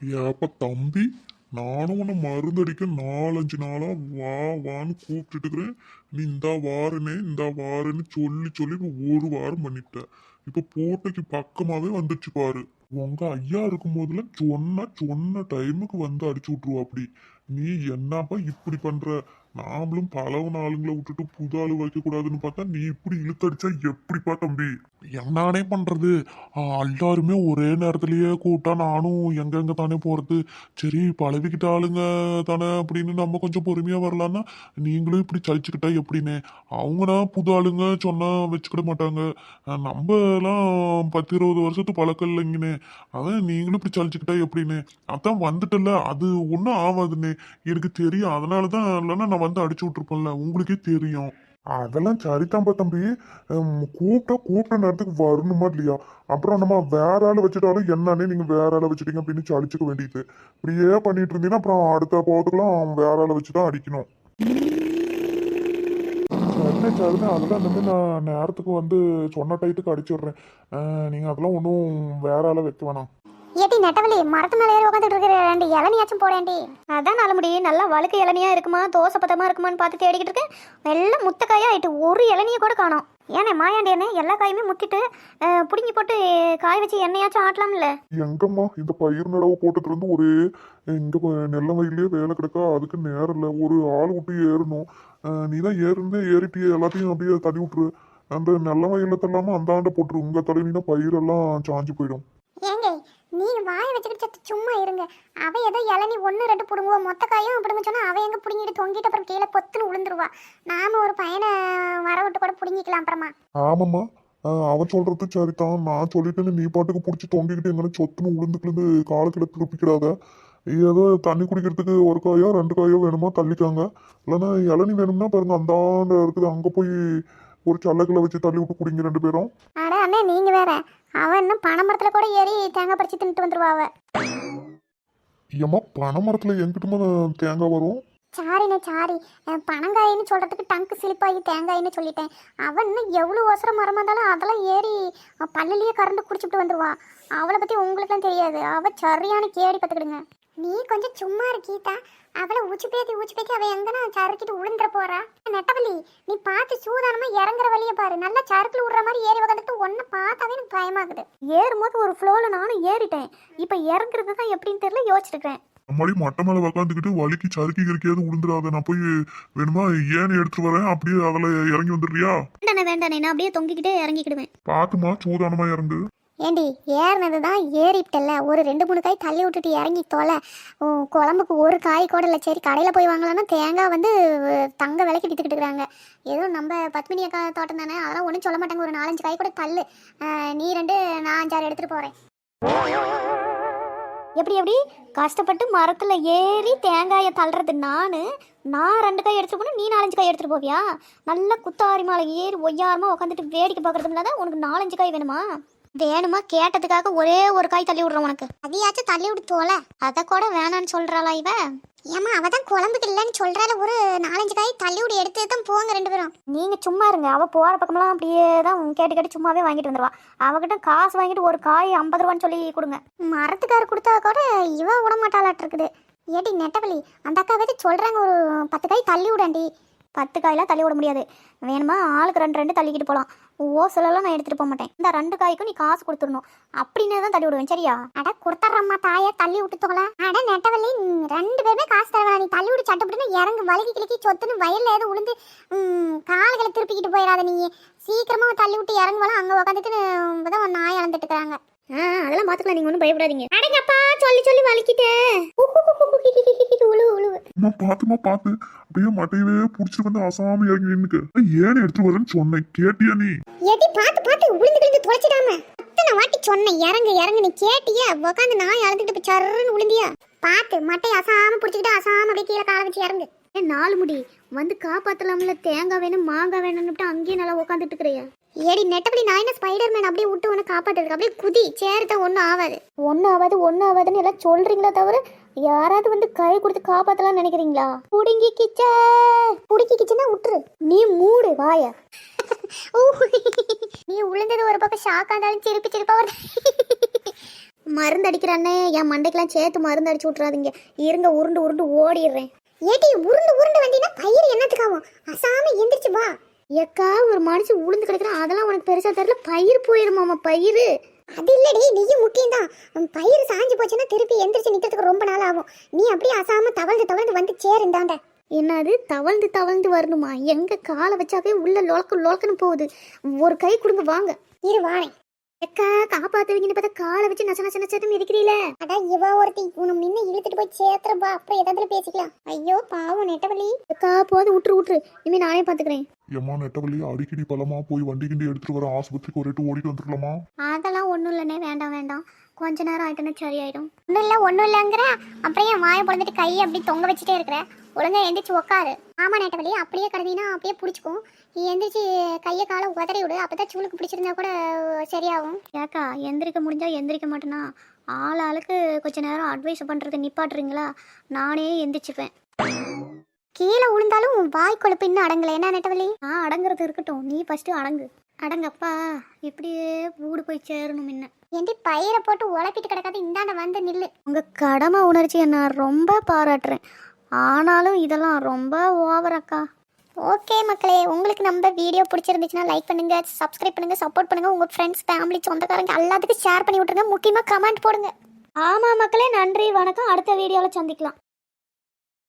ஏப்ப தம்பி நானும் உன்னை மருந்தடிக்க நாலஞ்சு நாளா வா வான்னு கூப்பிட்டுட்டு இருக்கிறேன் நீ இந்த வாரனே இந்த வாரன்னு சொல்லி சொல்லி இப்போ ஒரு வாரம் பண்ணிட்ட. இப்போ போட்டைக்கு பக்கமாகவே வந்துச்சு பாரு. உங்க ஐயா இருக்கும் போதுல சொன்ன சொன்ன டைமுக்கு வந்து அடிச்சு விட்டுருவா அப்படி நீ என்னப்பா இப்படி பண்ற? நாமளும் பலவு ஆளுங்களை விட்டுட்டு புது ஆளு வைக்க கூடாதுன்னு பார்த்தா நீ இப்படி இழுத்தடிச்சா எப்படிப்பா தம்பி? என்னானே பண்றது? எல்லாருமே ஒரே நேரத்திலேயே கூப்பிட்டா நானும் எங்கெங்க தானே போறது? சரி பழவிக்கிட்ட ஆளுங்க தானே அப்படின்னு நம்ம கொஞ்சம் பொறுமையா வரலான்னா நீங்களும் இப்படி சலிச்சுக்கிட்டா எப்படின்னு? அவங்கனா புது ஆளுங்க சொன்னா வச்சுக்கிட மாட்டாங்க. நம்ம எல்லாம் பத்து இருபது வருஷத்து பழக்கம் இல்லைங்கண்ணே அதான் நீங்களும் இப்படி சளிச்சுக்கிட்டா எப்படின்னு? அதான் வந்துட்டல அது ஒன்றும் ஆகாதுண்ணே எனக்கு தெரியும். அதனால தான் இல்லைன்னா நான் வந்து அடிச்சு விட்ருப்பேன்ல உங்களுக்கே தெரியும். அதெல்லாம் சரிதான்பா தம்பி. ஹம், கூப்பிட்டா கூப்பிட்ட நேரத்துக்கு வரணுமா இல்லையா? அப்புறம் நம்ம வேற ஆளை வச்சுட்டாலும் என்னன்னே நீங்க வேற ஆளை வச்சுட்டீங்க அப்படின்னு சளிச்சுக்க வேண்டியது. இப்படியே பண்ணிட்டு இருந்தீங்கன்னா அப்புறம் அடுத்த போகிறதுக்குலாம் வேற ஆளை வச்சு தான் அடிக்கணும். சரிண்ணே சரிண்ணே அதெல்லாம் மாதிரி நான் நேரத்துக்கு வந்து சொன்ன டைத்துக்கு அடிச்சிடுறேன் அஹ், நீங்க அதெல்லாம் ஒன்றும் வேற ஆளை வைக்க வேணாம். ஏட்டி நெட்டவலி மரத்து மேலே ஏறி உட்காந்துட்டு இருக்கிற ரெண்டு இளநியாச்சும் போடேன்டி அதான் நல்ல முடி. நல்லா வழுக்கு இளநியா இருக்குமா? தோசை பத்தமா இருக்குமான்னு பார்த்து தேடிக்கிட்டு இருக்கேன் எல்லாம் முத்தக்காயா ஆயிட்டு ஒரு இளநியை கூட காணோம். ஏனே மாயாண்டி அண்ணே எல்லா காயுமே அஹ், புடுங்கி போட்டு காய வச்சு எண்ணெயாச்சும் ஆட்டலாம்ல. எங்கம்மா இந்த பயிர் நடவு போட்டதுல இருந்து ஒரே இங்க நெல்ல வயல்லயே வேலை கிடக்கா அதுக்கு நேரம் இல்லை. ஒரு ஆள் விட்டு ஏறணும். நீ தான் ஏறிந்து ஏறிட்டு எல்லாத்தையும் அப்படியே தள்ளி விட்டுரு. அந்த நல்ல வயலத்தெல்லாம அந்த ஆண்டை போட்டுரு. உங்க தலைவினா பயிரெல்லாம் சாஞ்சு போயிடும். ஏங்க நீங்க வாய் வச்சுக்கிட்டு சும்மா இருங்க. அவ ஏதோ இளநி ஒன்று ரெண்டு பிடுங்குவா. மொத்த காயும் அப்படின்னு சொன்னா அவ எங்க பிடுங்கிட்டு தொங்கிட்டு அப்புறம் கீழே பொத்துன்னு விழுந்துருவா நாம ஒரு பையனை வர விட்டு கூட பிடுங்கிக்கலாம் அப்புறமா. ஆமாம்மா. அவன் சொல்றது சரிதான். நான் சொல்லிட்டேன்னு நீ பாட்டுக்கு பிடிச்சி தொங்கிக்கிட்டு எங்கன்னா சொத்துன்னு உளுந்துக்கிட்டு காலக்கிட்ட திருப்பிக்கிடாத. ஏதோ தண்ணி குடிக்கிறதுக்கு ஒரு காயோ ரெண்டு காயோ வேணுமா தள்ளிக்காங்க இல்லைன்னா இளநி வேணும்னா பாருங்க அந்தாண்ட இருக்குது. அங்கே போய் ஒரு சல்லக்கில் வச்சு தள்ளி விட்டு குடிங்க ரெண்டு பேரும். அட அண்ணே நீங்க வேற. அவன் இன்னும் பனைமரத்துல கூட ஏறி தேங்காய் பறிச்சு தின்ட்டு வந்துருவா அவ. ஏம்மா பனை மரத்தில் எங்கிட்டுமா தேங்காய் வரும்? சாரிண்ணே சாரி. பனங்காயின்னு சொல்றதுக்கு டங்கு சிலிப்பாகி தேங்காயின்னு சொல்லிட்டேன். அவன் இன்னும் எவ்வளோ அவசரம் மரமா இருந்தாலும் அதெல்லாம் ஏறி பல்லுலயே கறந்து குடிச்சுட்டு வந்துருவா. அவளை பத்தி உங்களுக்குலாம் தெரியாது. அவ சரியான கேடி பார்த்துக்கிடுங்க. நீ கொஞ்சம் சும்மா இரு கீதா. அவளை ஊச்சு பேத்தி ஊச்சு பேத்தி அவ எங்கன்னா சறுக்கிட்டு உளுந்துற போறா. நெட்டவள்ளி நீ பார்த்து சூதானமா இறங்குற வழியை பாரு. நல்லா சறுக்குல விடுற மாதிரி ஏறி உட்காந்துட்டு ஒன்ன பார்த்தாவே எனக்கு பயமாகுது. ஏறும்போது ஒரு ஃப்ளோல நானும் ஏறிட்டேன். இப்போ இறங்குறது தான் எப்படின்னு தெரியல யோசிச்சிருக்கேன் நம்மளி மட்டை மேலே உக்காந்துக்கிட்டு வலிக்கு சறுக்கி கிறுக்கியாவது உளுந்துடாத. நான் போய் வேணுமா ஏன் எடுத்துட்டு வரேன். அப்படியே அதில் இறங்கி வந்துடுறியா? வேண்டானே வேண்டானே நான் அப்படியே தொங்கிக்கிட்டே இறங்கிக்கிடுவேன். பார்த்துமா சூதானமா இறங்கு. ஏண்டி ஏறினது தான் ஏறிட்டல்ல ஒரு ரெண்டு மூணு காய் தள்ளி விட்டுட்டு இறங்கி தொலை. குழம்புக்கு ஒரு காய் கூட இல்லை. சரி கடையில் போய் வாங்கலாம்னா தேங்காய் வந்து தங்க விலைக்கு விற்றுக்கிட்டு இருக்கிறாங்க. ஏதோ நம்ம பத்மினி அக்கா தோட்டம் தானே? அதெல்லாம் ஒன்றும் சொல்ல மாட்டாங்க. ஒரு நாலஞ்சு காய் கூட தள்ளு. நீ ரெண்டு நான் அஞ்சாறு எடுத்துகிட்டு போகிறேன் எப்படி எப்படி? கஷ்டப்பட்டு மரத்தில் ஏறி தேங்காயை தள்ளுறது நான்? நான் ரெண்டு காய் எடுத்துட்டு போனால் நீ நாலஞ்சு காய் எடுத்துகிட்டு போவியா? நல்லா குத்தாரி மாலை ஏறி ஒய்யாரமாக உட்காந்துட்டு வேடிக்கை பார்க்குறதுனால தான் உனக்கு நாலஞ்சு காய் வேணுமா? வேணுமா கேட்டதுக்காக ஒரே ஒரு காய் தள்ளி விடுறோம் உனக்கு. அதையாச்சும் தள்ளி விடு தோல அத கூட வேணான்னு சொல்றாளா இவ? ஏமா அவ தான் குழம்புக்கு இல்லைன்னு சொல்றால ஒரு நாலஞ்சு காய் தள்ளி விடு எடுத்து தான் போங்க ரெண்டு பேரும். நீங்க சும்மா இருங்க அவ போற பக்கம்லாம் அப்படியே தான் கேட்டு கேட்டு சும்மாவே வாங்கிட்டு வந்துருவா. அவகிட்ட காசு வாங்கிட்டு ஒரு காய் ஐம்பது ரூபான்னு சொல்லி கொடுங்க. மரத்துக்காரு கொடுத்தா கூட இவ விட மாட்டாளாட்டு இருக்குது ஏடி நெட்டவழி அந்த அக்கா பத்தி சொல்றாங்க ஒரு பத்து காய் தள்ளி விடாண்டி பத்து காயெல்லாம் தள்ளி விட முடியாது. வேணுமா? ஆளுக்கு ரெண்டு ரெண்டு தள்ளிக்கிட்டு போகலாம் ஓசலெல்லாம் நான் எடுத்துட்டு போக மாட்டேன். இந்த ரெண்டு காய்க்கும் நீ காசு கொடுத்துடணும். அப்படின்னே தான் தள்ளி விடுவேன். சரியா? அட கொடுத்துட்றம்மா தாயை. தள்ளி விட்டு தோல அட நெட்டவள்ளி ரெண்டு பேருமே காசு தருவா நீ தள்ளி விட்டு சட்டப்பட்டு இறங்கு வலிக்கு கிழக்கி சொத்துன்னு வயல்ல ஏதோ உளுந்து கால்களை திருப்பிக்கிட்டு போயிடாத நீ. சீக்கிரமா தள்ளி விட்டு இறங்குவாலும் அங்க உட்காந்துட்டு தான் நாய் இழந்துட்டு இருக்காங்க அதெல்லாம் பாத்துக்கலாம். நீங்க ஒன்றும் பயப்படாதீங்க. அடங்கப்பா சொல்லி சொல்லி வலிக்கிட்டே உழு உழுவு அம்மா பார்த்துமா பார்த்து அப்படியே மட்டையவே பிடிச்சிட்டு வந்து அசாம இறங்கி நின்னுக்கு. ஏன் எடுத்துட்டு வரேன்னு சொன்னேன். கேட்டியா நீ? எடி பார்த்து பார்த்து உளுந்து கிழிந்து தொலைச்சிடாம. அத்தனை வாட்டி சொன்னேன். இறங்கு இறங்கு நீ கேட்டியா? உட்காந்து நான் இறந்துட்டு இப்ப சர்றன்னு விழுந்தியா பார்த்து மட்டை அசாம பிடிச்சிக்கிட்டு அசாம அப்படியே கீழே கால வச்சு இறங்கு. நாலு முடி. வந்து காப்பாத்தலாம்ல. தேங்காய் வேணும் மாங்காய் வேணும்னு அங்கேயே நல்லா உட்காந்துட்டு இருக்கிறியா. ஏடி நெட்டபடி நான் என்ன ஸ்பைடர் மேன் அப்படியே விட்டு உன்னை காப்பாத்துறதுக்கு? அப்படியே குதி சேர்த்த ஒன்றும் ஆகாது ஒன்றும் ஆகாது ஒன்றும் ஆகாதுன்னு எல்லாம் சொல்றீங்களா தவிர யாராவது வந்து கை கொடுத்து காப்பாத்தலாம்னு நினைக்கிறீங்களா? புடுங்கி கிச்ச. புடுங்கி கிச்சனா விட்டுரு. நீ மூடு வாய. நீ உளுந்தது ஒரு பக்கம் ஷாக்கா இருந்தாலும் சிரிப்பு சிரிப்பா வருது. மருந்து அடிக்கிறானே என் மண்டைக்கெல்லாம் சேர்த்து மருந்து அடிச்சு விட்றாதீங்க இருங்க உருண்டு உருண்டு ஓடிடுறேன். ஏட்டி உருண்டு உருண்டு வண்டினா பயிர் என்னத்துக்காகும் அசாம எந்திரிச்சு வா. ஏக்கா ஒரு மனுஷன் உளுந்து கிடக்குறான். அதெல்லாம் உனக்கு பெருசா தெரியல. பயிர் போயிருமாமா பயிர். அது இல்லடி நீயும் முக்கியம் தான் பயிர் சாஞ்சு போச்சுன்னா திருப்பி எந்திரிச்சு நிக்கிறதுக்கு ரொம்ப நாள் ஆகும். நீ அப்படியே அசாம தவழ்ந்து தவழ்ந்து வந்து சேருந்தாண்ட என்னது? தவழ்ந்து தவழ்ந்து வரணுமா? எங்க காலை வச்சாவே உள்ள லொலக்கு லொலக்குன்னு போகுது. ஒரு கை கொடுங்க வாங்க. இரு வாணே எக்கா காப்பாத்துவீங்கன்னு பார்த்தா காலை வச்சு நச நச நசன்னு மிதிக்கிறீல அதான் இவ ஒருத்தி. உன முன்ன இழுத்துட்டு போய் சேர்த்துறப்பா அப்புறம் எதாவது பேசிக்கலாம். ஐயோ பாவம் நெட்டவழி எக்கா போது விட்டுரு விட்டுரு இனிமே நானே பாத்துக்கிறேன். ஏம்மா நெட்டவள்ளி அடிக்கடி பலமா போய் வண்டி கிண்டி எடுத்துட்டு வர ஆஸ்பத்திரிக்கு ஒரு ஓடிட்டு வந்துடலாமா அதெல்லாம் ஒன்றும் இல்லைண்ணே வேண்டாம் வேண்டாம். கொஞ்ச நேரம் ஆயிட்டுன்னா சரியாயிடும். ஒன்றும் இல்லை ஒன்றும் இல்லைங்கிற. அப்புறம் என் வாயை பிறந்துட்டு கையை அப்படி தொங்க வச்சுட்டே இருக்கிற. ஒழுங்கா எந்திரிச்சு உட்காரு ஆமா நேட்டவழி அப்படியே கடந்தீங்கன்னா அப்படியே பிடிச்சிக்கும். எந்திரிச்சு கையை காலை உதறி விடு. அப்பதான் சூளுக்கு பிடிச்சிருந்தா கூட சரியாகும். ஏக்கா எந்திரிக்க முடிஞ்சா எந்திரிக்க மாட்டேனா? ஆள் ஆளுக்கு கொஞ்ச நேரம் அட்வைஸ் பண்ணுறது நிப்பாட்டுறீங்களா? நானே எந்திரிச்சுப்பேன் கீழே விழுந்தாலும் உன் வாய் கொழுப்பு இன்னும் அடங்கல. என்ன நெட்டவலி ஆ அடங்குறது இருக்கட்டும். நீ ஃபர்ஸ்ட் அடங்கு. அடங்கப்பா. இப்படியே வீடு போய் சேரணும் என்ன ஏண்டி பயிரை போட்டு உழப்பிட்டு கிடக்காது இந்தாண்ட வந்து நில்லு. உங்க கடமை உணர்ச்சியை நான் ரொம்ப பாராட்டுறேன். ஆனாலும் இதெல்லாம் ரொம்ப ஓவராக்கா ஓகே மக்களே உங்களுக்கு நம்ம வீடியோ பிடிச்சிருந்துச்சுன்னா லைக் பண்ணுங்க சப்ஸ்கிரைப் பண்ணுங்க சப்போர்ட் பண்ணுங்க. உங்க ஃப்ரெண்ட்ஸ் ஃபேமிலி சொந்தக்காரங்க எல்லாத்துக்கும் ஷேர் பண்ணி விட்டுருங்க. முக்கியமாக கமெண்ட் போடுங்க. ஆமா மக்களே நன்றி வணக்கம். அடுத்த வீடியோவில் சந்திக்கலாம்.